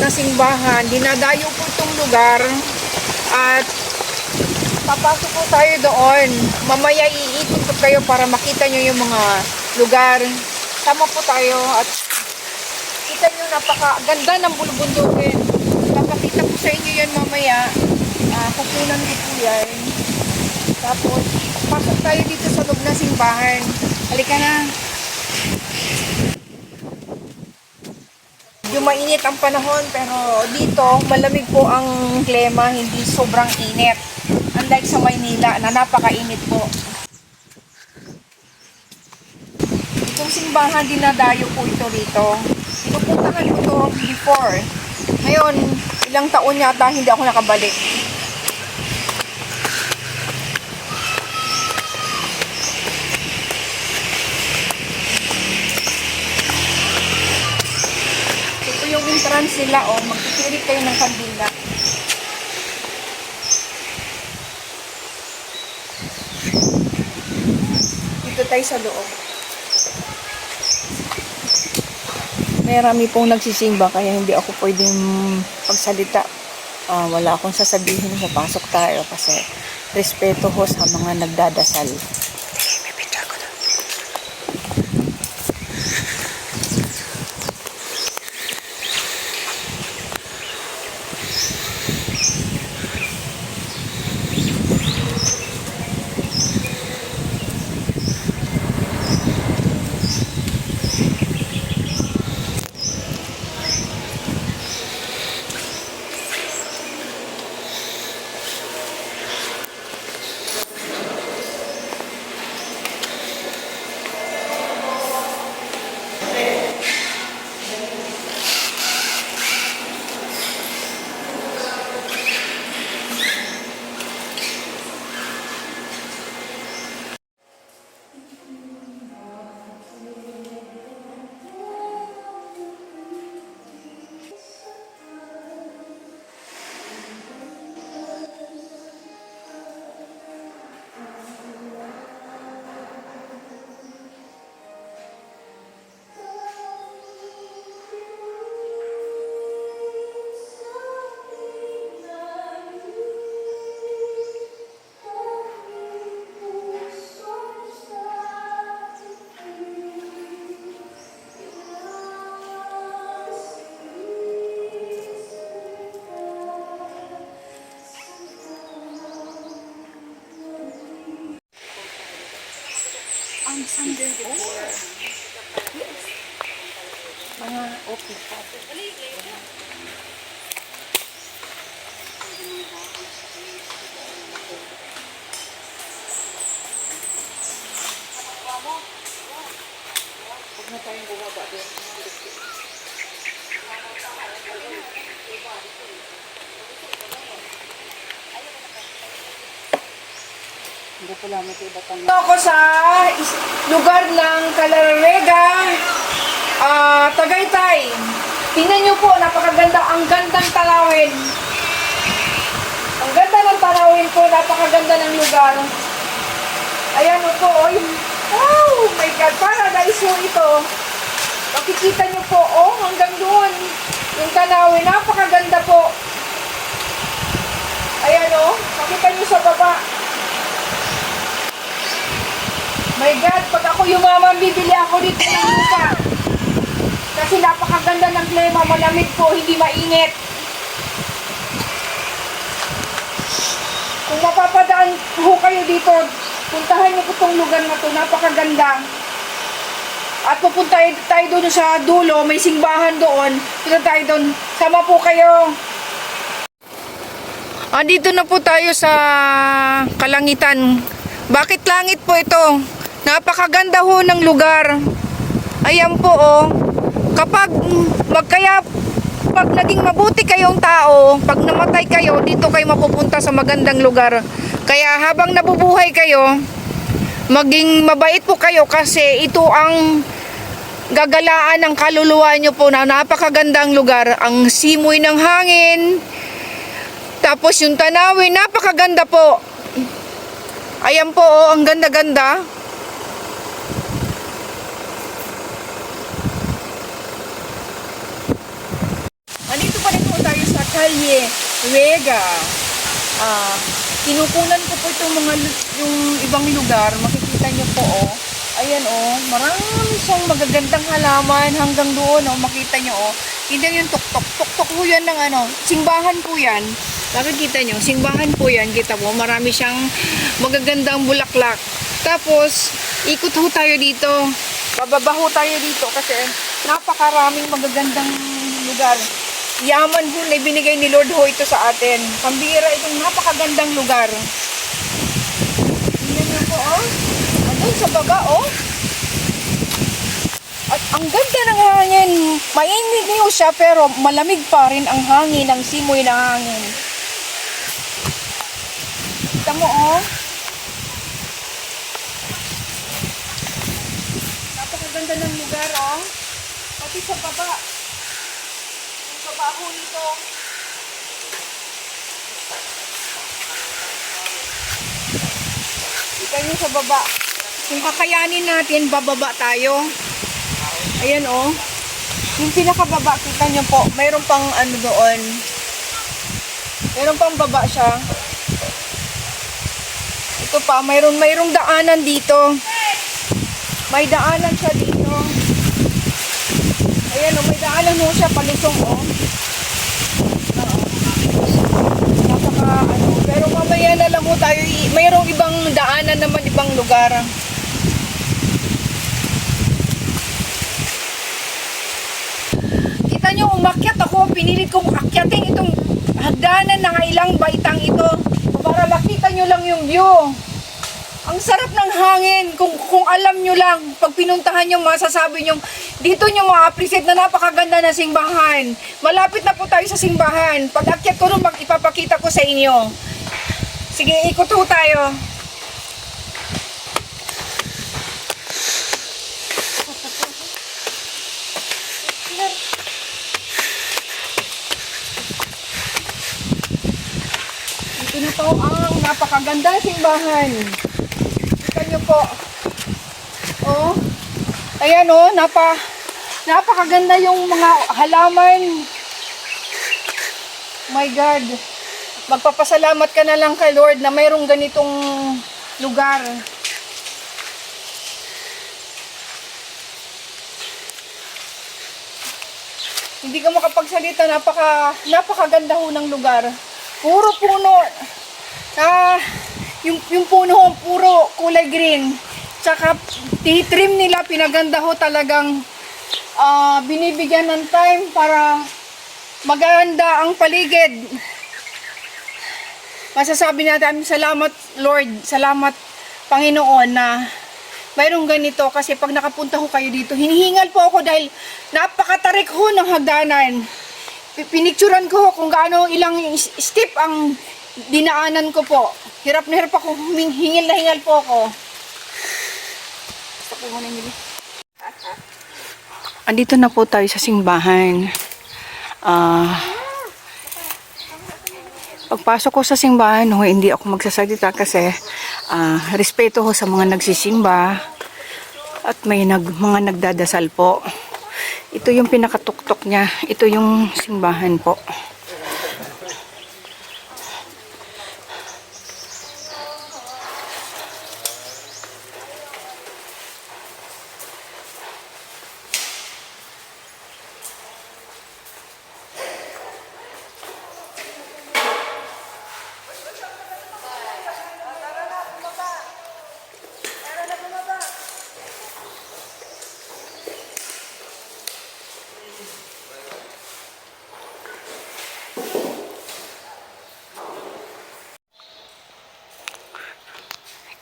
na simbahan. Dinadayo po itong lugar at papasok po tayo doon. Mamaya iikot po kayo para makita nyo yung mga lugar. Tama po tayo at kita nyo napakaganda ng bulubundukin. Papakita po sa inyo yan mamaya. Ah, kukunan ko po yan. Tapos, pasok tayo dito sa loob ng simbahan. Halika na. Medyo mainit ang panahon pero dito malamig po ang klima, hindi sobrang init. Unlike sa Maynila na napakainit po. Itong simbahan dinadayo po ito rito. Pinupuntahan ko ito before. Ngayon, ilang taon yata hindi ako nakabalik. Ito yung entrance nila, oh. Magpipilit kayo ng kandila. Dito tayo sa loob. Marami pong nagsisimba kaya hindi ako pwedeng pagsalita. Ah, wala akong sasabihin sa pasok tayo kasi respeto ho sa mga nagdadasal. Ang Sunday before. Mga okay pa. Huwag na tayong bumaba doon. Hindi ko lang ito iba ako sa lugar ng Calarega, ah, Tagaytay. Tingnan nyo po, napakaganda. Ang gandang tanawin. Ang ganda ng tanawin po, napakaganda ng lugar. Ayan po, oy. Oh my God, paradise po ito. Makikita nyo po, oh, hanggang doon. Yung tanawin, napakaganda po. Ayan o, makita nyo sa baba. My God, pag ako yumaman, bibili ako dito ng lupa. Kasi napakaganda ng klima, malamig po, hindi mainit. Kung mapapadaan ho kayo dito, puntahan niyo po itong lugar na to, napakaganda. At pupunta tayo doon sa dulo, may simbahan doon. Punta tayo doon. Sama po kayo. Andito na po tayo sa Kalangitan. Bakit langit po ito? Napakaganda ho ng lugar. Ayan po oh. Kapag magkaya pag naging mabuti kayong tao, pag namatay kayo, dito kayo mapupunta sa magandang lugar. Kaya habang nabubuhay kayo, maging mabait po kayo kasi ito ang gagalaan ng kaluluwa nyo po na napakagandang lugar. Ang simoy ng hangin, tapos yung tanawin, napakaganda po. Ayan po, oh, ang ganda-ganda. Andito pa rin Calle Vega. Ah, kinukunan ko po itong mga yung ibang lugar. Makikita niyo po oh. Ayan oh, marami siyang magagandang halaman hanggang doon oh. Makita niyo oh. Hindi yung tuktok. Tuktok po yan ng ano. Simbahan po yan. Makikita niyo, simbahan po yan. Kita mo, marami siyang magagandang bulaklak. Tapos, ikot ho tayo dito. Bababa ho tayo dito kasi napakaraming magagandang lugar. Yaman ho na ibinigay ni Lord ho ito sa atin. Pambira itong napakagandang lugar. Tingnan niyo po, oh. Andun sa baba, oh. At ang ganda ng hangin. Mainit niyo siya pero malamig pa rin ang hangin, ang simoy ng hangin. Kita mo, oh. Napakaganda ng lugar, oh. Pati sa baba. Yung baba ho nito. Kita niyo sa baba. Kung kakayanin natin, bababa tayo. Ayan, oh. Yung pinakababa, kita niyo po, mayroon pang ano doon. Mayroon pang baba siya. Ito pa, mayroon, mayroong daanan dito. May daanan siya dito. Ayan o, may daanan mo siya palusong o. Oo. Ano. Pero mamaya na lang mo tayo. Mayroong ibang daanan naman, ibang lugar. Kita nyo, umakyat ako. Pinilit kong akyatin itong hagdanan na ilang baitang ito. Para makita nyo lang yung view. Ang sarap ng hangin. Kung, kung alam nyo lang, pag pinuntahan nyo, masasabi nyo, dito nyo ma-appreciate na napakaganda ng simbahan. Malapit na po tayo sa simbahan. Pag akyat ko rin, mag ipapakita ko sa inyo. Sige, ikot ho tayo. Ito na po ang napakaganda simbahan. Niyo po. Oh. Ayan oh, napa napakaganda yung mga halaman. My God. Magpapasalamat ka na lang kay Lord na mayroong ganitong lugar. Hindi ka makapagsalita, napaka napakaganda ho ng lugar. Puro puno. Ah, yung yung puno ho, puro kulay green. Tsaka titrim nila, pinaganda ho talagang ah, binibigyan ng time para maganda ang paligid. Masasabi natin, salamat Lord, salamat Panginoon na mayroong ganito kasi pag nakapunta ho kayo dito, hinihingal po ako dahil napakatarik ho ng hagdanan. Pi- Pinicturan ko ho kung gaano ilang step ang dinaanan ko po. Hirap na hirap ako, hingil na hingal po ako. Gusto ko muna yung Andito na po tayo sa simbahan. Ah... Pagpasok ko sa simbahan, ho, hindi ako magsasalita kasi ah, respeto ho sa mga nagsisimba at may nag, mga nagdadasal po. Ito yung pinakatuktok niya. Ito yung simbahan po.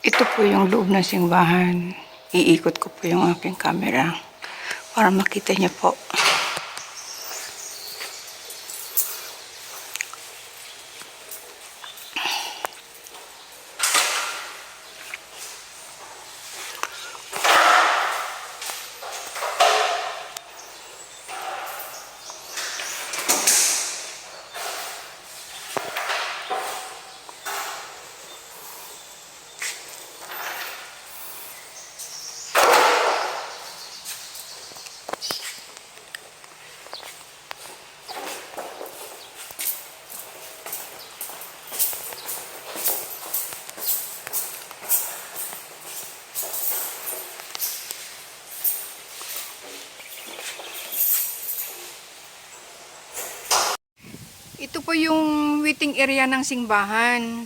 Ito po yung loob ng simbahan. Iikot ko po yung aking camera para makita niyo po. Po yung waiting area ng simbahan.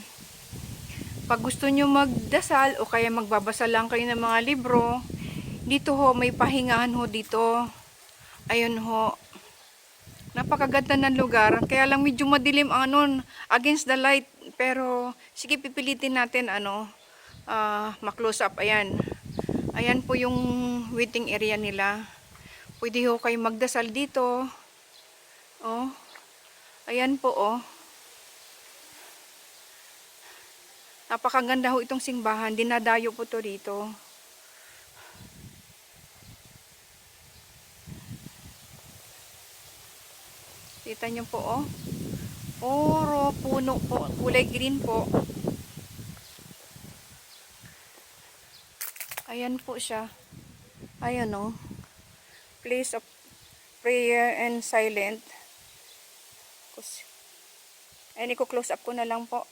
Pag gusto nyo magdasal o kaya magbabasa lang kayo ng mga libro, dito ho, may pahingahan ho dito. Ayun ho. Napakaganda ng lugar. Kaya lang medyo madilim ang ano, against the light. Pero sige pipilitin natin ano, ah, ma-close up. Ayan. Ayan po yung waiting area nila. Pwede ho kayo magdasal dito. Oh. Ayan po oh. Napakaganda ho itong simbahan. Dinadayo po to rito. Kita niyo po oh. Oro, puno po. Kulay green po. Ayan po siya. Ayan oh. Place of prayer and silent. Ayan, i-close up ko na lang po.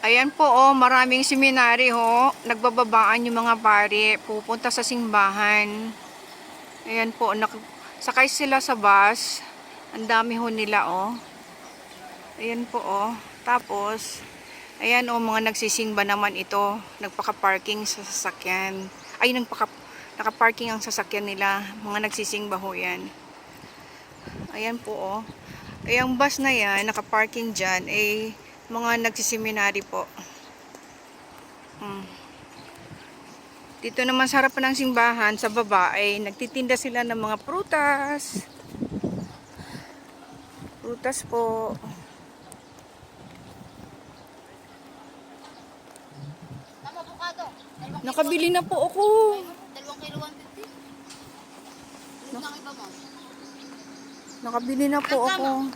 Ayan po oh, maraming seminary ho. Nagbababaan yung mga pare. Pupunta sa simbahan. Ayan po, nak sakay sila sa bus. Ang dami ho nila oh. Ayan po oh. Tapos, ayan oh, mga nagsisimba naman ito. Nagpaka-parking sa sasakyan. Ay, nagpaka naka-parking ang sasakyan nila. Mga nagsisingba ho yan. Ayan po oh. Eh, ang bus na yan, naka-parking dyan, eh, mga nagsiseminary po. Hmm. Dito naman sa harapan ng simbahan, sa baba, ay nagtitinda sila ng mga prutas. Prutas po. Nakabili na po ako. Dalawang kilo 150. Ano ang iba mo? Nakabili na po ako.